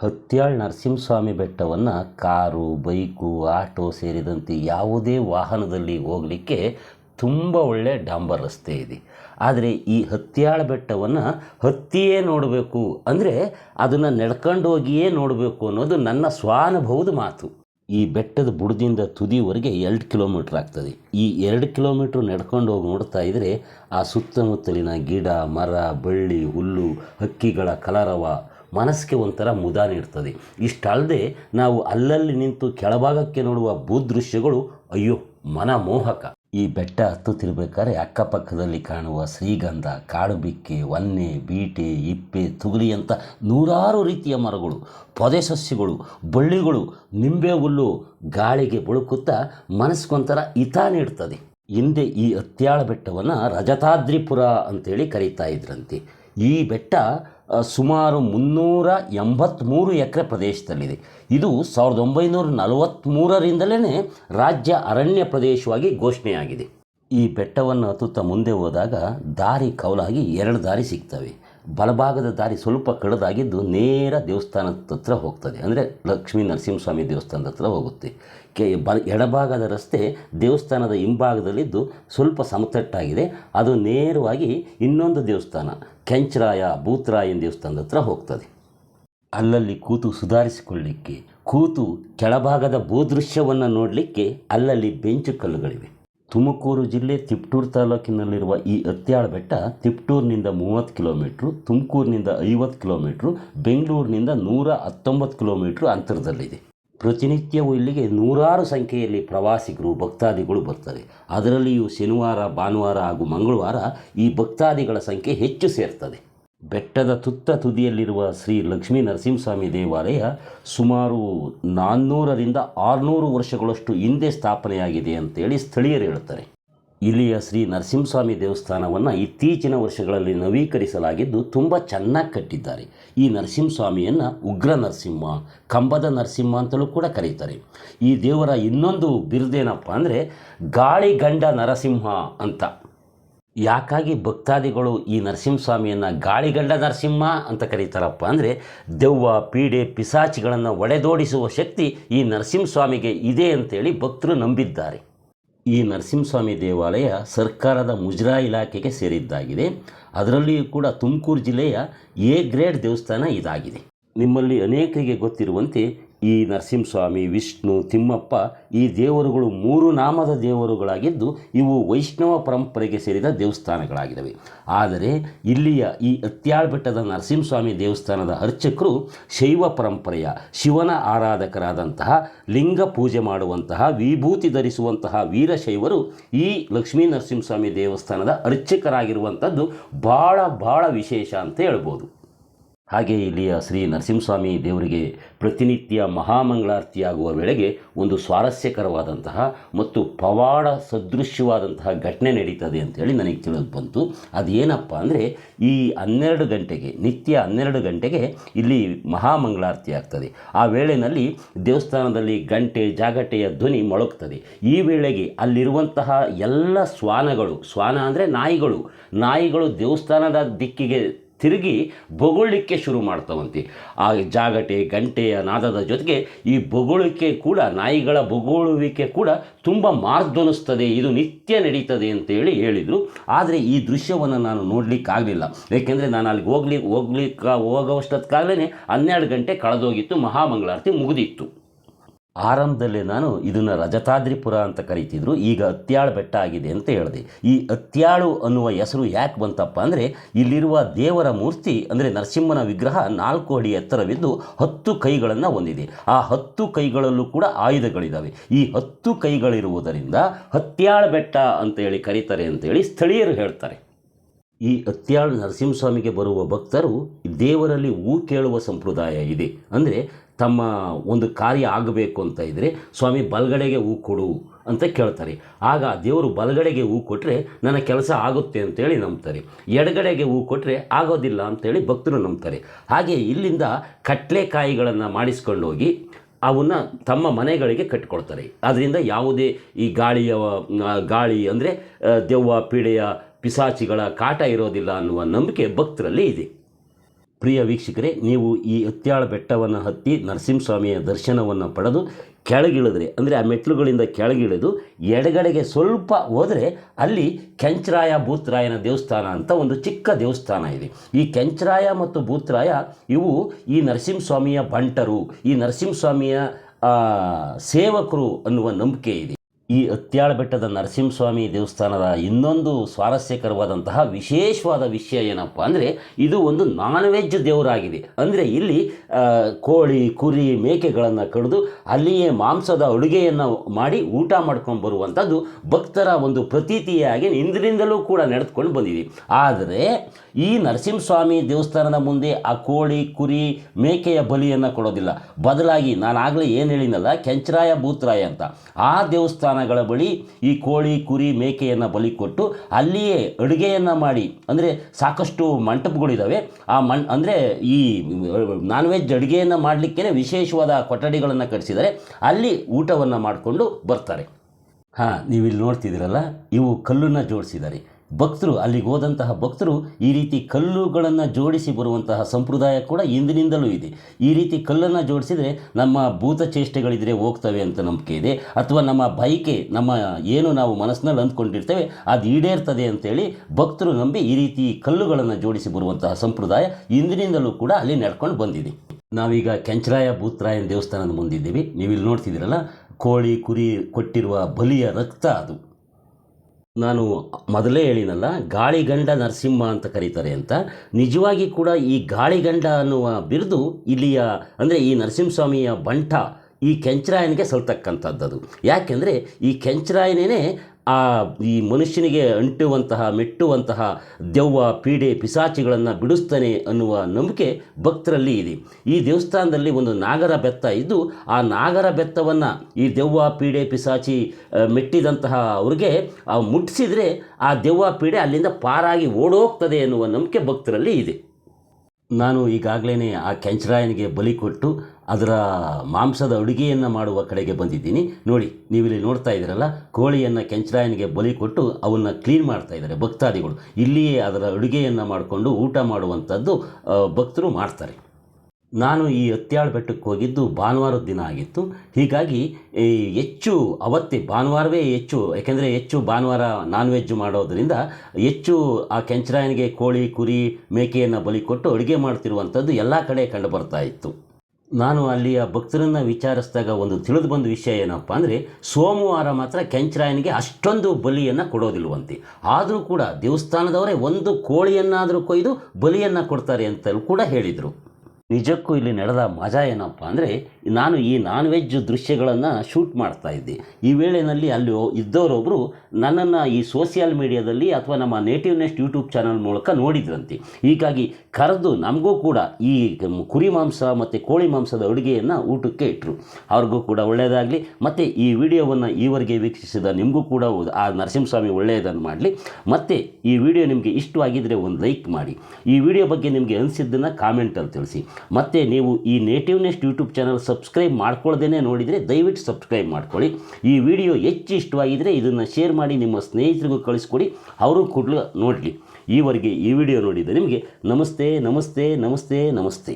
ಹತ್ಯಾಳ್ ನರಸಿಂಹಸ್ವಾಮಿ ಬೆಟ್ಟವನ್ನು car, bike, auto ಸೇರಿದಂತೆ ಯಾವುದೇ ವಾಹನದಲ್ಲಿ ಹೋಗಲಿಕ್ಕೆ ತುಂಬ ಒಳ್ಳೆಯ ಡಾಂಬರ್ ರಸ್ತೆ ಇದೆ. ಆದರೆ ಈ ಹತ್ಯಾಳ ಬೆಟ್ಟವನ್ನು ಹತ್ತಿಯೇ ನೋಡಬೇಕು ಅಂದರೆ ಅದನ್ನು ನಡ್ಕೊಂಡು ಹೋಗಿಯೇ ನೋಡಬೇಕು ಅನ್ನೋದು ನನ್ನ ಸ್ವಾನುಭವದ ಮಾತು. ಈ ಬೆಟ್ಟದ ಬುಡದಿಂದ ತುದಿವರೆಗೆ ಎರಡು ಕಿಲೋಮೀಟ್ರ್ ಆಗ್ತದೆ. ಈ ಎರಡು ಕಿಲೋಮೀಟ್ರ್ ನಡ್ಕೊಂಡು ಹೋಗಿ ನೋಡ್ತಾ ಇದ್ದರೆ ಆ ಸುತ್ತಮುತ್ತಲಿನ ಗಿಡ, ಮರ, ಬಳ್ಳಿ, ಹುಲ್ಲು, ಹಕ್ಕಿಗಳ ಕಲರವ ಮನಸ್ಸಿಗೆ ಒಂಥರ ಮುದ ನೀಡ್ತದೆ. ಇಷ್ಟಲ್ಲದೆ ನಾವು ಅಲ್ಲಲ್ಲಿ ನಿಂತು ಕೆಳಭಾಗಕ್ಕೆ ನೋಡುವ ಭೂದೃಶ್ಯಗಳು, ಅಯ್ಯೋ, ಮನಮೋಹಕ. ಈ ಬೆಟ್ಟ ಹತ್ತುತ್ತಿರಬೇಕಾದ್ರೆ ಅಕ್ಕಪಕ್ಕದಲ್ಲಿ ಕಾಣುವ ಶ್ರೀಗಂಧ, ಕಾಡುಬಿಕ್ಕೆ, ವನ್ನೆ, ಬೀಟೆ, ಇಪ್ಪೆ ತುಗುಲಿ ಅಂತ ನೂರಾರು ರೀತಿಯ ಮರಗಳು, ಪೊದೆ ಸಸ್ಯಗಳು, ಬಳ್ಳಿಗಳು, ನಿಂಬೆ ಹುಲ್ಲು ಗಾಳಿಗೆ ಬಳುಕುತ್ತಾ ಮನಸ್ಸಿಗೊಂಥರ ಹಿತ ನೀಡ್ತದೆ. ಹಿಂದೆ ಈ ಅತ್ಯಾಳ ಬೆಟ್ಟವನ್ನು ರಜತಾದ್ರಿಪುರ ಅಂತೇಳಿ ಕರೀತಾ ಇದ್ರಂತೆ. ಈ ಬೆಟ್ಟ ಸುಮಾರು ಮುನ್ನೂರ ಎಂಬತ್ತ್ಮೂರು ಎಕರೆ ಪ್ರದೇಶದಲ್ಲಿದೆ. ಇದು ಸಾವಿರದ ಒಂಬೈನೂರ ನಲವತ್ತ್ಮೂರರಿಂದಲೇ ರಾಜ್ಯ ಅರಣ್ಯ ಪ್ರದೇಶವಾಗಿ ಘೋಷಣೆಯಾಗಿದೆ. ಈ ಬೆಟ್ಟವನ್ನು ಹತ್ತುತ್ತಾ ಮುಂದೆ ಹೋದಾಗ ದಾರಿ ಕೌಲಾಗಿ ಎರಡು ದಾರಿ ಸಿಗ್ತವೆ. ಬಲಭಾಗದ ದಾರಿ ಸ್ವಲ್ಪ ಕಡದಾಗಿದ್ದು ನೇರ ದೇವಸ್ಥಾನದ ಹತ್ರ ಹೋಗ್ತದೆ. ಅಂದರೆ ಲಕ್ಷ್ಮೀ ನರಸಿಂಹಸ್ವಾಮಿ ದೇವಸ್ಥಾನದ ಹತ್ರ ಹೋಗುತ್ತೆ. ಕೆ ಬ ಎಡಭಾಗದ ರಸ್ತೆ ದೇವಸ್ಥಾನದ ಹಿಂಭಾಗದಲ್ಲಿದ್ದು ಸ್ವಲ್ಪ ಸಮತಟ್ಟಾಗಿದೆ. ಅದು ನೇರವಾಗಿ ಇನ್ನೊಂದು ದೇವಸ್ಥಾನ, ಕೆಂಚರಾಯ, ಭೂತರಾಯನ ದೇವಸ್ಥಾನದ ಹತ್ರ ಹೋಗ್ತದೆ. ಅಲ್ಲಲ್ಲಿ ಕೂತು ಸುಧಾರಿಸಿಕೊಳ್ಳಿಕ್ಕೆ, ಕೂತು ಕೆಳಭಾಗದ ಭೂದೃಶ್ಯವನ್ನು ನೋಡಲಿಕ್ಕೆ ಅಲ್ಲಲ್ಲಿ ಬೆಂಚು ಕಲ್ಲುಗಳಿವೆ. ತುಮಕೂರು ಜಿಲ್ಲೆ ತಿಪ್ಟೂರು ತಾಲೂಕಿನಲ್ಲಿರುವ ಈ ಹತ್ಯಾಳ ಬೆಟ್ಟ ತಿಪ್ಟೂರಿನಿಂದ ಮೂವತ್ತು ಕಿಲೋಮೀಟ್ರು, ತುಮಕೂರಿನಿಂದ ಐವತ್ತು ಕಿಲೋಮೀಟ್ರು, ಬೆಂಗಳೂರಿನಿಂದ ನೂರ ಹತ್ತೊಂಬತ್ತು ಕಿಲೋಮೀಟ್ರು ಅಂತರದಲ್ಲಿದೆ. ಪ್ರತಿನಿತ್ಯವೂ ಇಲ್ಲಿಗೆ ನೂರಾರು ಸಂಖ್ಯೆಯಲ್ಲಿ ಪ್ರವಾಸಿಗರು, ಭಕ್ತಾದಿಗಳು ಬರ್ತಾರೆ ಅದರಲ್ಲಿಯೂ ಶನಿವಾರ, ಭಾನುವಾರ ಹಾಗೂ ಮಂಗಳವಾರ ಈ ಭಕ್ತಾದಿಗಳ ಸಂಖ್ಯೆ ಹೆಚ್ಚು ಸೇರ್ತದೆ. ಬೆಟ್ಟದ ತುತ್ತ ತುದಿಯಲ್ಲಿರುವ ಶ್ರೀ ಲಕ್ಷ್ಮೀ ನರಸಿಂಹಸ್ವಾಮಿ ದೇವಾಲಯ ಸುಮಾರು ನಾನ್ನೂರರಿಂದ ಆರುನೂರು ವರ್ಷಗಳಷ್ಟು ಹಿಂದೆ ಸ್ಥಾಪನೆಯಾಗಿದೆ ಅಂತೇಳಿ ಸ್ಥಳೀಯರು ಹೇಳ್ತಾರೆ ಇಲ್ಲಿಯ ಶ್ರೀ ನರಸಿಂಹಸ್ವಾಮಿ ದೇವಸ್ಥಾನವನ್ನು ಇತ್ತೀಚಿನ ವರ್ಷಗಳಲ್ಲಿ ನವೀಕರಿಸಲಾಗಿದ್ದು ತುಂಬ ಚೆನ್ನಾಗಿ ಕಟ್ಟಿದ್ದಾರೆ. ಈ ನರಸಿಂಹಸ್ವಾಮಿಯನ್ನು ಉಗ್ರ ನರಸಿಂಹ, ಕಂಬದ ನರಸಿಂಹ ಅಂತಲೂ ಕೂಡ ಕರೀತಾರೆ. ಈ ದೇವರ ಇನ್ನೊಂದು ಬಿರುದೇನಪ್ಪ ಅಂದರೆ ಗಾಳಿಗಂಡ ನರಸಿಂಹ ಅಂತ. ಯಾಕಾಗಿ ಭಕ್ತಾದಿಗಳು ಈ ನರಸಿಂಹಸ್ವಾಮಿಯನ್ನು ಗಾಳಿಗಂಡ ನರಸಿಂಹ ಅಂತ ಕರೀತಾರಪ್ಪ ಅಂದರೆ ದೆವ್ವ, ಪೀಡೆ, ಪಿಸಾಚಿಗಳನ್ನು ಒಡೆದೋಡಿಸುವ ಶಕ್ತಿ ಈ ನರಸಿಂಹಸ್ವಾಮಿಗೆ ಇದೆ ಅಂತೇಳಿ ಭಕ್ತರು ನಂಬಿದ್ದಾರೆ. ಈ ನರಸಿಂಹಸ್ವಾಮಿ ದೇವಾಲಯ ಸರ್ಕಾರದ ಮುಜರಾ ಇಲಾಖೆಗೆ ಸೇರಿದ್ದಾಗಿದೆ. ಅದರಲ್ಲಿಯೂ ಕೂಡ ತುಮಕೂರು ಜಿಲ್ಲೆಯ ಎ ಗ್ರೇಡ್ ದೇವಸ್ಥಾನ ಇದಾಗಿದೆ. ನಿಮ್ಮಲ್ಲಿ ಅನೇಕರಿಗೆ ಗೊತ್ತಿರುವಂತೆ ಈ ನರಸಿಂಹಸ್ವಾಮಿ, ವಿಷ್ಣು, ತಿಮ್ಮಪ್ಪ ಈ ದೇವರುಗಳು ಮೂರು ನಾಮದ ದೇವರುಗಳಾಗಿದ್ದು ಇವು ವೈಷ್ಣವ ಪರಂಪರೆಗೆ ಸೇರಿದ ದೇವಸ್ಥಾನಗಳಾಗಿದ್ದಾವೆ ಆದರೆ ಇಲ್ಲಿಯ ಈ ಅತ್ಯಾಳ್ ಬೆಟ್ಟದ ನರಸಿಂಹಸ್ವಾಮಿ ದೇವಸ್ಥಾನದ ಅರ್ಚಕರು ಶೈವ ಪರಂಪರೆಯ ಶಿವನ ಆರಾಧಕರಾದಂತಹ, ಲಿಂಗ ಪೂಜೆ ಮಾಡುವಂತಹ, ವಿಭೂತಿ ಧರಿಸುವಂತಹ ವೀರಶೈವರು ಈ ಲಕ್ಷ್ಮೀ ನರಸಿಂಹಸ್ವಾಮಿ ದೇವಸ್ಥಾನದ ಅರ್ಚಕರಾಗಿರುವಂಥದ್ದು ಭಾಳ ಭಾಳ ವಿಶೇಷ ಅಂತ ಹೇಳ್ಬೋದು. ಹಾಗೆ ಇಲ್ಲಿಯ ಶ್ರೀ ನರಸಿಂಹಸ್ವಾಮಿ ದೇವರಿಗೆ ಪ್ರತಿನಿತ್ಯ ಮಹಾಮಂಗಳಾರತಿಯಾಗುವ ವೇಳೆಗೆ ಒಂದು ಸ್ವಾರಸ್ಯಕರವಾದಂತಹ ಮತ್ತು ಪವಾಡ ಸದೃಶ್ಯವಾದಂತಹ ಘಟನೆ ನಡೀತದೆ ಅಂತೇಳಿ ನನಗೆ ತಿಳಿದು ಬಂತು. ಅದೇನಪ್ಪ ಅಂದರೆ ಈ ಹನ್ನೆರಡು ಗಂಟೆಗೆ, ನಿತ್ಯ ಹನ್ನೆರಡು ಗಂಟೆಗೆ ಇಲ್ಲಿ ಮಹಾಮಂಗಳಾರತಿ ಆಗ್ತದೆ. ಆ ವೇಳೆಯಲ್ಲಿ ದೇವಸ್ಥಾನದಲ್ಲಿ ಗಂಟೆ, ಜಾಗಟೆಯ ಧ್ವನಿ ಮೊಳಗ್ತದೆ. ಈ ವೇಳೆಗೆ ಅಲ್ಲಿರುವಂತಹ ಎಲ್ಲ ಶ್ವಾನಗಳು, ಶ್ವಾನ ಅಂದರೆ ನಾಯಿಗಳು ನಾಯಿಗಳು ದೇವಸ್ಥಾನದ ದಿಕ್ಕಿಗೆ ತಿರುಗಿ ಬೊಗಳಿಕ್ಕೆ ಶುರು ಮಾಡ್ತಾವಂತೆ. ಆ ಜಾಗಟೆ ಗಂಟೆಯ ನಾದದ ಜೊತೆಗೆ ಈ ಬೊಗಳಿಕೆ ಕೂಡ, ನಾಯಿಗಳ ಬೊಗಳುವಿಕೆ ಕೂಡ ತುಂಬ ಮಾರ್ದೊನಿಸ್ತದೆ. ಇದು ನಿತ್ಯ ನಡೀತದೆ ಅಂತೇಳಿ ಹೇಳಿದರು. ಆದರೆ ಈ ದೃಶ್ಯವನ್ನು ನಾನು ನೋಡಲಿಕ್ಕಾಗಲಿಲ್ಲ. ಏಕೆಂದರೆ ನಾನು ಅಲ್ಲಿಗೆ ಹೋಗ್ಲಿ, ಹೋಗ್ಲಿಕ್ಕೆ ಹೋಗೋಷ್ಟೊತ್ತಾಗಲೇ ಹನ್ನೆರಡು ಗಂಟೆ ಕಳೆದೋಗಿತ್ತು. ಮಹಾಮಂಗಳಾರತಿ ಮುಗಿದಿತ್ತು. ಆರಂಭದಲ್ಲೇ ನಾನು ಇದನ್ನು ರಜತಾದ್ರಿಪುರ ಅಂತ ಕರೀತಿದ್ರು, ಈಗ ಅತ್ಯಾಳು ಬೆಟ್ಟ ಆಗಿದೆ ಅಂತ ಹೇಳಿದೆ. ಈ ಅತ್ಯಾಳು ಅನ್ನುವ ಹೆಸರು ಯಾಕೆ ಬಂತಪ್ಪ ಅಂದರೆ, ಇಲ್ಲಿರುವ ದೇವರ ಮೂರ್ತಿ, ಅಂದರೆ ನರಸಿಂಹನ ವಿಗ್ರಹ ನಾಲ್ಕು ಅಡಿ ಎತ್ತರವಿದ್ದು ಹತ್ತು ಕೈಗಳನ್ನು ಹೊಂದಿದೆ. ಆ ಹತ್ತು ಕೈಗಳಲ್ಲೂ ಕೂಡ ಆಯುಧಗಳಿದ್ದಾವೆ ಈ ಹತ್ತು ಕೈಗಳಿರುವುದರಿಂದ ಹತ್ಯಾಳ ಬೆಟ್ಟ ಅಂತ ಹೇಳಿ ಕರೀತಾರೆ ಅಂತೇಳಿ ಸ್ಥಳೀಯರು ಹೇಳ್ತಾರೆ. ಈ ಅತ್ಯಾಳು ನರಸಿಂಹಸ್ವಾಮಿಗೆ ಬರುವ ಭಕ್ತರು ದೇವರಲ್ಲಿ ಹೂ ಕೇಳುವ ಸಂಪ್ರದಾಯ ಇದೆ. ಅಂದರೆ ತಮ್ಮ ಒಂದು ಕಾರ್ಯ ಆಗಬೇಕು ಅಂತ ಇದ್ದರೆ ಸ್ವಾಮಿ ಬಲಗಡೆಗೆ ಹೂ ಕೊಡು ಅಂತ ಕೇಳ್ತಾರೆ. ಆಗ ದೇವರು ಬಲಗಡೆಗೆ ಹೂ ಕೊಟ್ಟರೆ ನನ್ನ ಕೆಲಸ ಆಗುತ್ತೆ ಅಂತೇಳಿ ನಂಬ್ತಾರೆ. ಎಡಗಡೆಗೆ ಹೂ ಕೊಟ್ಟರೆ ಆಗೋದಿಲ್ಲ ಅಂತೇಳಿ ಭಕ್ತರು ನಂಬ್ತಾರೆ. ಹಾಗೆ ಇಲ್ಲಿಂದ ಕಟ್ಲೆಕಾಯಿಗಳನ್ನು ಮಾಡಿಸ್ಕೊಂಡು ಹೋಗಿ ಅವನ್ನ ತಮ್ಮ ಮನೆಗಳಿಗೆ ಕಟ್ಕೊಳ್ತಾರೆ. ಅದರಿಂದ ಯಾವುದೇ ಈ ಗಾಳಿಯ ಗಾಳಿ ಅಂದರೆ ದೆವ್ವ, ಪೀಡೆಯ, ಪಿಸಾಚಿಗಳ ಕಾಟ ಇರೋದಿಲ್ಲ ಅನ್ನುವ ನಂಬಿಕೆ ಭಕ್ತರಲ್ಲಿ ಇದೆ. ಪ್ರಿಯ ವೀಕ್ಷಕರೇ, ನೀವು ಈ ಎತ್ತಾಳ ಬೆಟ್ಟವನ್ನು ಹತ್ತಿ ನರಸಿಂಹಸ್ವಾಮಿಯ ದರ್ಶನವನ್ನು ಪಡೆದು ಕೆಳಗಿಳಿದ್ರೆ. ಅಂದರೆ ಆ ಮೆಟ್ಲುಗಳಿಂದ ಕೆಳಗಿಳಿದು ಎಡಗಡೆಗೆ ಸ್ವಲ್ಪ ಹೋದರೆ ಅಲ್ಲಿ ಕೆಂಚರಾಯ ಭೂತರಾಯನ ದೇವಸ್ಥಾನ ಅಂತ ಒಂದು ಚಿಕ್ಕ ದೇವಸ್ಥಾನ ಇದೆ. ಈ ಕೆಂಚರಾಯ ಮತ್ತು ಭೂತರಾಯ ಇವು ಈ ನರಸಿಂಹಸ್ವಾಮಿಯ ಬಂಟರು, ಈ ನರಸಿಂಹಸ್ವಾಮಿಯ ಸೇವಕರು ಅನ್ನುವ ನಂಬಿಕೆ ಇದೆ. ಈ ಅತ್ಯಾಳ ಬೆಟ್ಟದ ನರಸಿಂಹಸ್ವಾಮಿ ದೇವಸ್ಥಾನದ ಇನ್ನೊಂದು ಸ್ವಾರಸ್ಯಕರವಾದಂತಹ ವಿಶೇಷವಾದ ವಿಷಯ ಏನಪ್ಪ ಅಂದರೆ ಇದು ಒಂದು ನಾನ್ ವೆಜ್ ದೇವರಾಗಿದೆ. ಅಂದರೆ ಇಲ್ಲಿ ಕೋಳಿ, ಕುರಿ, ಮೇಕೆಗಳನ್ನು ಕಡಿದು ಅಲ್ಲಿಯೇ ಮಾಂಸದ ಅಡುಗೆಯನ್ನು ಮಾಡಿ ಊಟ ಮಾಡ್ಕೊಂಡು ಬರುವಂಥದ್ದು ಭಕ್ತರ ಒಂದು ಪ್ರತೀತಿಯಾಗಿ ಇಂದಿನಿಂದಲೂ ಕೂಡ ನಡೆದುಕೊಂಡು ಬಂದಿದೆ. ಆದರೆ ಈ ನರಸಿಂಹಸ್ವಾಮಿ ದೇವಸ್ಥಾನದ ಮುಂದೆ ಆ ಕೋಳಿ, ಕುರಿ, ಮೇಕೆಯ ಬಲಿಯನ್ನು ಕೊಡೋದಿಲ್ಲ. ಬದಲಾಗಿ ನಾನು ಆಗಲೇ ಏನು ಹೇಳಿನಲ್ಲ ಕೆಂಚರಾಯ, ಭೂತರಾಯ ಅಂತ. ಆ ದೇವಸ್ಥಾನಗಳ ಬಳಿ ಈ ಕೋಳಿ, ಕುರಿ, ಮೇಕೆಯನ್ನು ಬಲಿ ಕೊಟ್ಟು ಅಲ್ಲಿಯೇ ಅಡುಗೆಯನ್ನು ಮಾಡಿ. ಅಂದರೆ ಸಾಕಷ್ಟು ಮಂಟಪಗಳಿದ್ದಾವೆ ಆ ಮಣ್, ಅಂದರೆ ಈ ನಾನ್ ವೆಜ್ ಅಡುಗೆಯನ್ನು ಮಾಡಲಿಕ್ಕೇ ವಿಶೇಷವಾದ ಕೊಠಡಿಗಳನ್ನು ಕಟ್ಟಿಸಿದರೆ ಅಲ್ಲಿ ಊಟವನ್ನು ಮಾಡಿಕೊಂಡು ಬರ್ತಾರೆ. ಹಾಂ, ನೀವಿಲ್ಲಿ ನೋಡ್ತಿದ್ದೀರಲ್ಲ, ಇವು ಕಲ್ಲನ್ನು ಜೋಡಿಸಿದ್ದಾರೆ. ಭಕ್ತರು, ಅಲ್ಲಿಗೆ ಹೋದಂತಹ ಭಕ್ತರು ಈ ರೀತಿ ಕಲ್ಲುಗಳನ್ನು ಜೋಡಿಸಿ ಬರುವಂತಹ ಸಂಪ್ರದಾಯ ಕೂಡ ಇಂದಿನಿಂದಲೂ ಇದೆ. ಈ ರೀತಿ ಕಲ್ಲನ್ನು ಜೋಡಿಸಿದರೆ ನಮ್ಮ ಭೂತ ಚೇಷ್ಟೆಗಳಿದ್ರೆ ಹೋಗ್ತವೆ ಅಂತ ನಂಬಿಕೆ ಇದೆ. ಅಥವಾ ನಮ್ಮ ಬೈಕೆ ನಮ್ಮ ಏನು ನಾವು ಮನಸ್ಸಿನಲ್ಲಿ ಅಂದ್ಕೊಂಡಿರ್ತೇವೆ, ಅದು ಈಡೇರ್ತದೆ ಅಂತೇಳಿ ಭಕ್ತರು ನಂಬಿ ಈ ರೀತಿ ಕಲ್ಲುಗಳನ್ನು ಜೋಡಿಸಿ ಬರುವಂತಹ ಸಂಪ್ರದಾಯ ಇಂದಿನಿಂದಲೂ ಕೂಡ ಅಲ್ಲಿ ನಡ್ಕೊಂಡು ಬಂದಿದೆ. ನಾವೀಗ ಕೆಂಚರಾಯ ಭೂತರಾಯನ ದೇವಸ್ಥಾನದ ಮುಂದಿದ್ದೀವಿ. ನೀವು ಇಲ್ಲಿ ನೋಡ್ತಿದ್ದೀರಲ್ಲ, ಕೋಳಿ ಕುರಿ ಕೊಟ್ಟಿರುವ ಬಲಿಯ ರಕ್ತ ಅದು. ನಾನು ಮೊದಲೇ ಹೇಳಿನಲ್ಲ, ಗಾಳಿಗಂಡ ನರಸಿಂಹ ಅಂತ ಕರೀತಾರೆ ಅಂತ. ನಿಜವಾಗಿ ಕೂಡ ಈ ಗಾಳಿಗಂಡ ಅನ್ನುವ ಬಿರುದು ಇಲ್ಲಿಯ, ಅಂದರೆ ಈ ನರಸಿಂಹಸ್ವಾಮಿಯ ಬಂಟ ಈ ಕೆಂಚರಾಯನಿಗೆ ಸಲ್ತಕ್ಕಂಥದ್ದದು. ಯಾಕೆಂದರೆ ಈ ಕೆಂಚರಾಯನೇ ಆ ಈ ಮನುಷ್ಯನಿಗೆ ಅಂಟುವಂತಹ, ಮೆಟ್ಟುವಂತಹ ದೆವ್ವ, ಪೀಡೆ, ಪಿಸಾಚಿಗಳನ್ನು ಬಿಡಿಸ್ತಾನೆ ಅನ್ನುವ ನಂಬಿಕೆ ಭಕ್ತರಲ್ಲಿ ಇದೆ. ಈ ದೇವಸ್ಥಾನದಲ್ಲಿ ಒಂದು ನಾಗರ ಬೆತ್ತ ಇದ್ದು, ಆ ನಾಗರ ಬೆತ್ತವನ್ನು ಈ ದೆವ್ವ, ಪೀಡೆ, ಪಿಸಾಚಿ ಮೆಟ್ಟಿದಂತಹ ಅವ್ರಿಗೆ ಮುಟ್ಟಿಸಿದರೆ ಆ ದೆವ್ವ, ಪೀಡೆ ಅಲ್ಲಿಂದ ಪಾರಾಗಿ ಓಡೋಗ್ತದೆ ಎನ್ನುವ ನಂಬಿಕೆ ಭಕ್ತರಲ್ಲಿ ಇದೆ. ನಾನು ಈಗಾಗಲೇ ಆ ಕೆಂಚರಾಯನಿಗೆ ಬಲಿ ಕೊಟ್ಟು ಅದರ ಮಾಂಸದ ಅಡುಗೆಯನ್ನು ಮಾಡುವ ಕಡೆಗೆ ಬಂದಿದ್ದೀನಿ. ನೋಡಿ, ನೀವಿಲ್ಲಿ ನೋಡ್ತಾ ಇದ್ದೀರಲ್ಲ, ಕೋಳಿಯನ್ನು ಕೆಂಚರಾಯನಿಗೆ ಬಲಿ ಕೊಟ್ಟು ಅವನ್ನ ಕ್ಲೀನ್ ಮಾಡ್ತಾ ಇದ್ದಾರೆ ಭಕ್ತಾದಿಗಳು. ಇಲ್ಲಿಯೇ ಅದರ ಅಡುಗೆಯನ್ನು ಮಾಡಿಕೊಂಡು ಊಟ ಮಾಡುವಂಥದ್ದು ಭಕ್ತರು ಮಾಡ್ತಾರೆ. ನಾನು ಈ ಹತ್ಯಾಳ ಬೆಟ್ಟಕ್ಕೆ ಹೋಗಿದ್ದು ಭಾನುವಾರದ ದಿನ ಆಗಿತ್ತು. ಹೀಗಾಗಿ, ಈ ಹೆಚ್ಚು, ಅವತ್ತೇ ಭಾನುವಾರವೇ ಹೆಚ್ಚು, ಯಾಕೆಂದರೆ ಹೆಚ್ಚು ಭಾನುವಾರ ನಾನ್ ವೆಜ್ ಮಾಡೋದರಿಂದ ಹೆಚ್ಚು ಆ ಕೆಂಚರಾಯನಿಗೆ ಕೋಳಿ, ಕುರಿ, ಮೇಕೆಯನ್ನು ಬಲಿ ಕೊಟ್ಟು ಅಡುಗೆ ಮಾಡ್ತಿರುವಂಥದ್ದು ಎಲ್ಲ ಕಡೆ ಕಂಡುಬರ್ತಾ ಇತ್ತು. ನಾನು ಅಲ್ಲಿಯ ಭಕ್ತರನ್ನು ವಿಚಾರಿಸಿದಾಗ ಒಂದು ತಿಳಿದು ಬಂದ ವಿಷಯ ಏನಪ್ಪ ಅಂದರೆ, ಸೋಮವಾರ ಮಾತ್ರ ಕೆಂಚರಾಯನಿಗೆ ಅಷ್ಟೊಂದು ಬಲಿಯನ್ನು ಕೊಡೋದಿಲ್ವಂತೆ. ಆದರೂ ಕೂಡ ದೇವಸ್ಥಾನದವರೇ ಒಂದು ಕೋಳಿಯನ್ನಾದರೂ ಕೊಯ್ದು ಬಲಿಯನ್ನು ಕೊಡ್ತಾರೆ ಅಂತಲೂ ಕೂಡ ಹೇಳಿದರು. ನಿಜಕ್ಕೂ ಇಲ್ಲಿ ನಡೆದ ಮಜಾ ಏನಪ್ಪ ಅಂದರೆ ನಾನು ಈ ನಾನ್ ವೆಜ್ ದೃಶ್ಯಗಳನ್ನು ಶೂಟ್ ಮಾಡ್ತಾ ಇದ್ದೆ. ಈ ವೇಳೆಯಲ್ಲಿ ಅಲ್ಲಿ ಇದ್ದವರೊಬ್ಬರು ನನ್ನನ್ನು ಈ ಸೋಷಿಯಲ್ ಮೀಡಿಯಾದಲ್ಲಿ ಅಥವಾ ನಮ್ಮ ನೇಟಿವ್ ನೆಸ್ಟ್ ಯೂಟ್ಯೂಬ್ ಚಾನಲ್ ಮೂಲಕ ನೋಡಿದ್ರಂತೆ. ಹೀಗಾಗಿ ಕರೆದು ನಮಗೂ ಕೂಡ ಈ ಕುರಿ ಮಾಂಸ ಮತ್ತು ಕೋಳಿ ಮಾಂಸದ ಅಡುಗೆಯನ್ನು ಊಟಕ್ಕೆ ಇಟ್ಟರು ಅವ್ರಿಗೂ ಕೂಡ ಒಳ್ಳೆಯದಾಗಲಿ ಮತ್ತು ಈ ವಿಡಿಯೋವನ್ನು ಈವರೆಗೆ ವೀಕ್ಷಿಸಿದ ನಿಮಗೂ ಕೂಡ ಆ ನರಸಿಂಹಸ್ವಾಮಿ ಒಳ್ಳೆಯದನ್ನು ಮಾಡಲಿ. ಮತ್ತು ಈ ವಿಡಿಯೋ ನಿಮಗೆ ಇಷ್ಟವಾಗಿದ್ದರೆ ಒಂದು ಲೈಕ್ ಮಾಡಿ. ಈ ವಿಡಿಯೋ ಬಗ್ಗೆ ನಿಮಗೆ ಅನಿಸಿದ್ದನ್ನು ಕಾಮೆಂಟಲ್ಲಿ ತಿಳಿಸಿ. ಮತ್ತು ನೀವು ಈ native nest YouTube channel subscribe ಮಾಡ್ಕೊಳ್ಳ್ದೇ ನೋಡಿದರೆ ದಯವಿಟ್ಟು ಸಬ್ಸ್ಕ್ರೈಬ್ ಮಾಡ್ಕೊಳ್ಳಿ. ಈ ವಿಡಿಯೋ ಹೆಚ್ಚು ಇಷ್ಟವಾಗಿದ್ದರೆ ಇದನ್ನು ಶೇರ್ ಮಾಡಿ, ನಿಮ್ಮ ಸ್ನೇಹಿತರಿಗೂ ಕಳಿಸ್ಕೊಡಿ. ಅವರು ಕೂಡ ನೋಡಲಿ. ಈವರೆಗೆ ಈ ವಿಡಿಯೋ ನೋಡಿದ ನಿಮಗೆ ನಮಸ್ತೆ ನಮಸ್ತೆ ನಮಸ್ತೆ ನಮಸ್ತೆ.